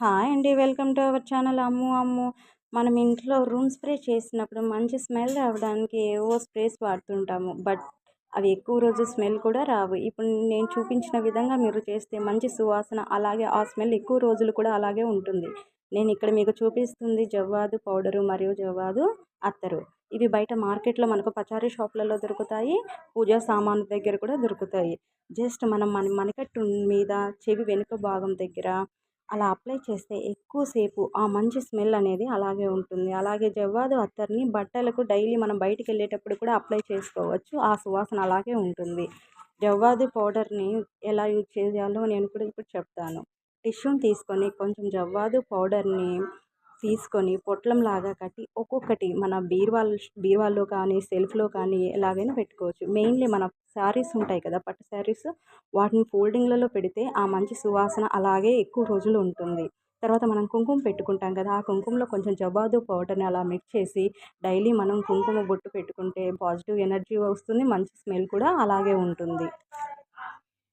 Hi అండి. Welcome to our channel. Ammu Ammu. మనం ఇంట్లో రూమ్ స్ప్రే చేసినప్పుడు మంచి స్మెల్ రావడానికి ఏవో స్ప్రేస్ వాడుతుంటాము. బట్ అవి ఎక్కువ రోజు స్మెల్ కూడా రావు. ఇప్పుడు నేను చూపించిన విధంగా మీరు చేస్తే మంచి సువాసన అలాగే ఆ స్మెల్ ఎక్కువ రోజులు కూడా అలాగే ఉంటుంది. నేను ఇక్కడ మీకు చూపిస్తుంది జవ్వాదు పౌడరు మరియు జవ్వాదు అత్తరు. ఇవి బయట మార్కెట్లో మనకు పచారీ షాప్లలో దొరుకుతాయి. పూజా సామాను దగ్గర కూడా దొరుకుతాయి. జస్ట్ మనం మన మణికట్టు మీద చెవి వెనుక భాగం దగ్గర అలా అప్లై చేస్తే ఎక్కువసేపు ఆ మంచి స్మెల్ అనేది అలాగే ఉంటుంది. అలాగే జవ్వాదు అత్తర్ని బట్టలకు డైలీ మనం బయటికి వెళ్ళేటప్పుడు కూడా అప్లై చేసుకోవచ్చు. ఆ సువాసన అలాగే ఉంటుంది. జవ్వాదు పౌడర్ని ఎలా యూజ్ చేయాలో నేను కూడా ఇప్పుడు చెప్తాను. టిష్యూని తీసుకొని కొంచెం జవ్వాదు పౌడర్ని తీసుకొని పొట్లంలాగా కట్టి ఒక్కొక్కటి మన బీరువాల్ బీరువాల్లో కానీ సెల్ఫ్లో కానీ ఎలాగైనా పెట్టుకోవచ్చు. మెయిన్లీ మన శారీస్ ఉంటాయి కదా పట్టు శారీస్. వాటిని ఫోల్డింగ్లలో పెడితే ఆ మంచి సువాసన అలాగే ఎక్కువ రోజులు ఉంటుంది. తర్వాత మనం కుంకుమ పెట్టుకుంటాం కదా ఆ కుంకుమలో కొంచెం జబాదు పౌడర్ని అలా మిక్స్ చేసి డైలీ మనం కుంకుమ బొట్టు పెట్టుకుంటే పాజిటివ్ ఎనర్జీ వస్తుంది మంచి స్మెల్ కూడా అలాగే ఉంటుంది.